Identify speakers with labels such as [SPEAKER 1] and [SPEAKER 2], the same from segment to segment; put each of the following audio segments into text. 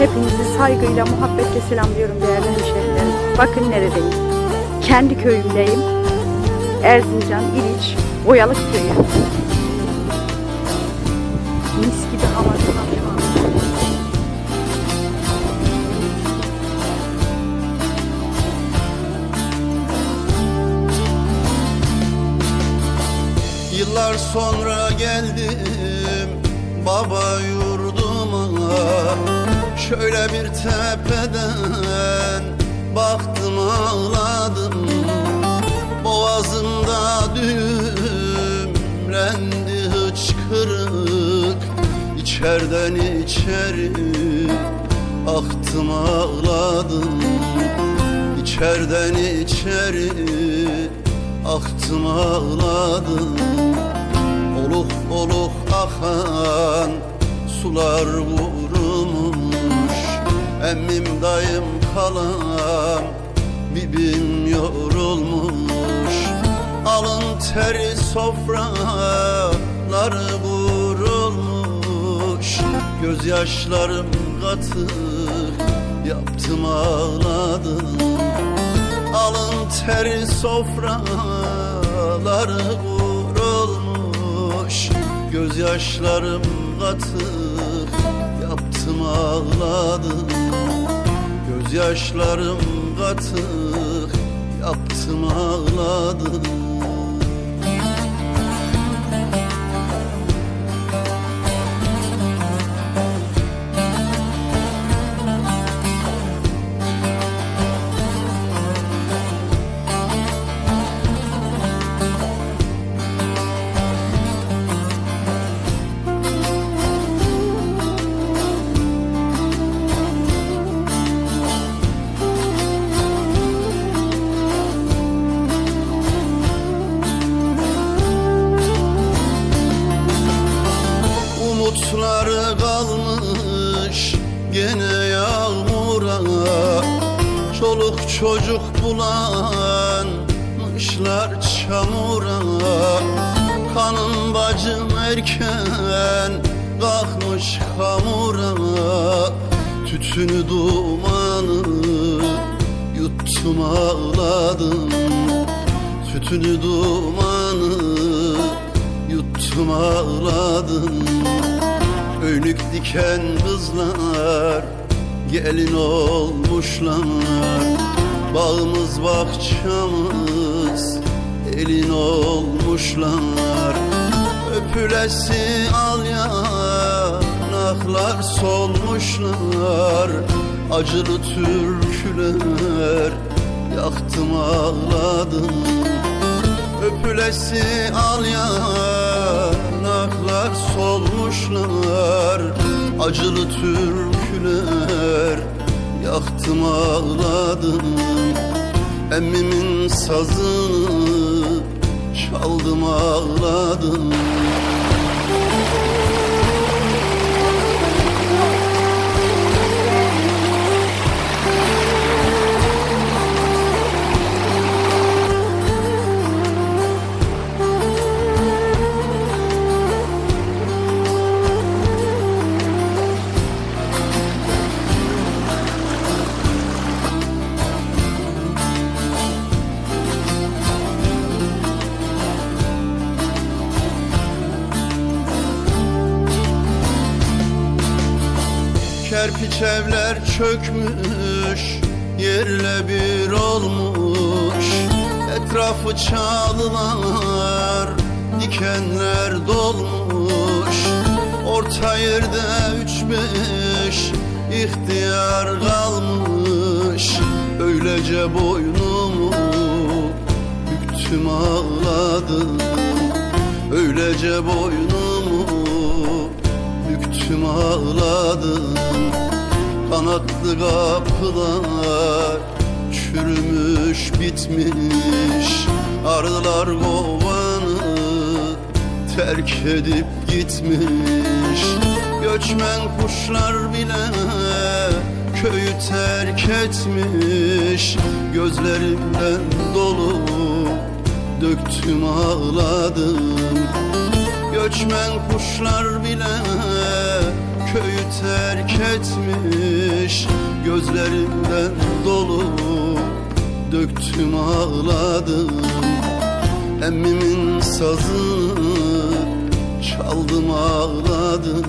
[SPEAKER 1] Hepinizi saygıyla, muhabbetle selamlıyorum değerli hemşehrilerim. Bakın neredeyim. Kendi köyümdeyim. Erzincan, İliç, Oyalık köyü. Mis gibi hava şu an.
[SPEAKER 2] Yıllar sonra geldim baba yurduma Şöyle bir tepeden baktım ağladım. Boğazımda düğümlendi hıçkırık. İçeriden içeri aktım ağladım. İçeriden içeri aktım ağladım. Oluk oluk akan sular vurmuş Emmim dayım kalam bibim yorulmuş. Alın teri sofraları vurulmuş. Gözyaşlarım katık yaptım ağladım. Alın teri sofraları vurulmuş. Gözyaşlarım katık yaptım ağladım Gözyaşlarım katık yaptım ağladım çamura Kanın bacım erken kalkmış hamura Tütünü dumanı yuttum ağladım. Tütünü dumanı yuttum ağladım. Önlük diken kızlar gelin olmuşlar. Bağımız bahçamız elin olmuşlar. Öpülesi al yanaklar solmuşlar. Acılı türküler yaktım ağladım. Öpülesi al yanaklar solmuşlar. Acılı türküler yaktım ağladım. Emmimin sazını çaldım ağladım evler çökmüş Yerle bir olmuş. Etrafı çalılar Dikenler dolmuş. Orta yerde üç beş ihtiyar kalmış. Öylece boynumu büktüm ağladım. Öylece boynumu büktüm ağladım Kanatlı kapılar çürümüş bitmiş. Arılar kovanı terk edip gitmiş. Göçmen kuşlar bile köyü terk etmiş. Gözlerimden dolu döktüm ağladım. Göçmen kuşlar bile köyü terk etmiş Gözlerimden dolu döktüm ağladım. Emmimin sazını çaldım ağladım.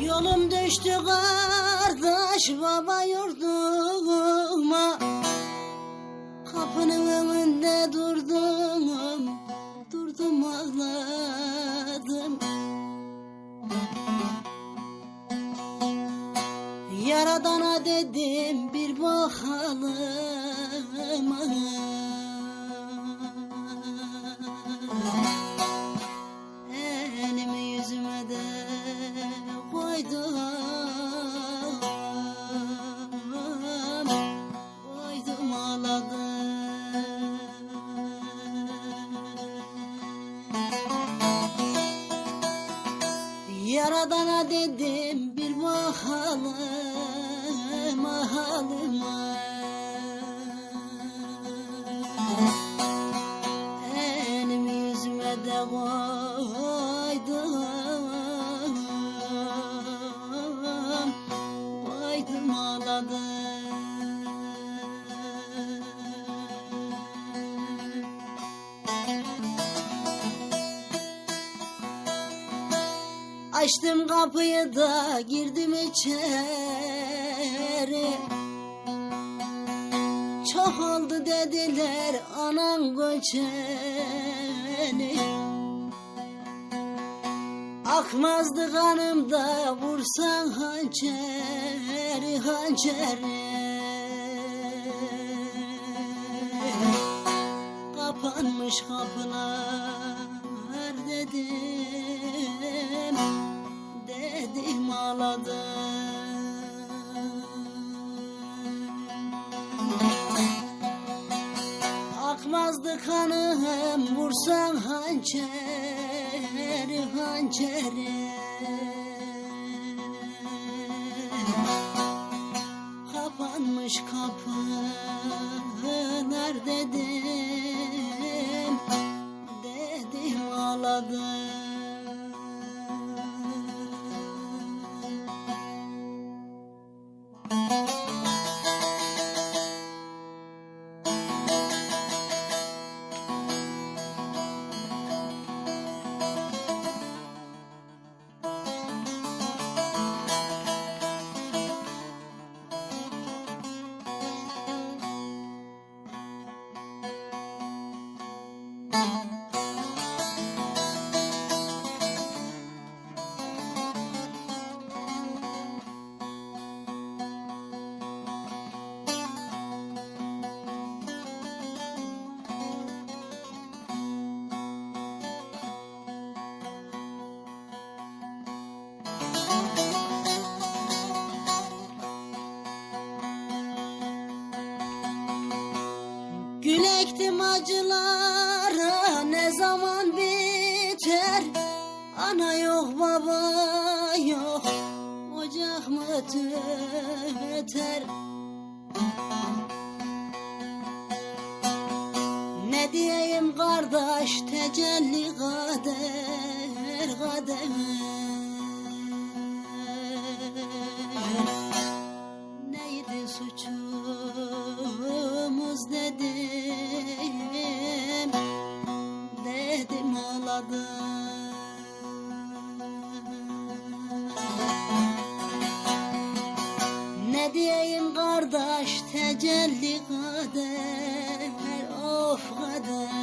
[SPEAKER 3] Yolum düştü kardeş baba yurduma Kapının önünde durdum Durdum ağladım. Yaradana dedim bir bakalım Yaradana dedim bir bakalım halıma Açtım kapıyı da girdim içeri. Çok oldu dediler anan göçeni. Akmazdı kanımda vursan hançeri hançeri. Kapanmış kapılar dedim Dedim ağladım. Akmazdı kanım vursan hançeri hançeri. Kapanmış kapılar dedim Ektim acılara ne zaman biter? Ana yok baba yok Ocak mı tüter? Ne diyeyim kardeş tecelli kader kader Diyeyim kardeş tecelli kader Of kader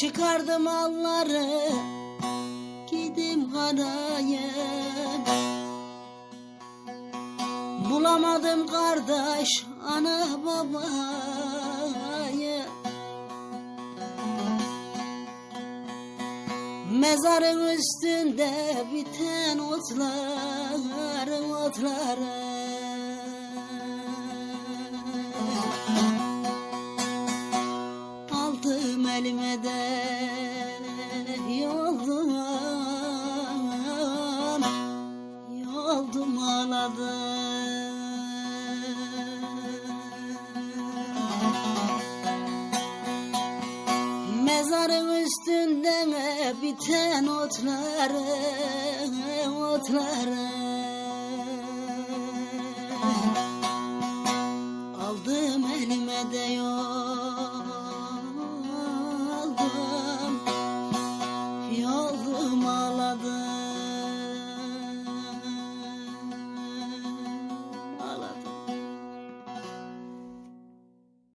[SPEAKER 3] Çıkardım alları Gidim haraya. Bulamadım kardeş ana babayı Mezarın üstünde biten otlar, otları biten otları, otları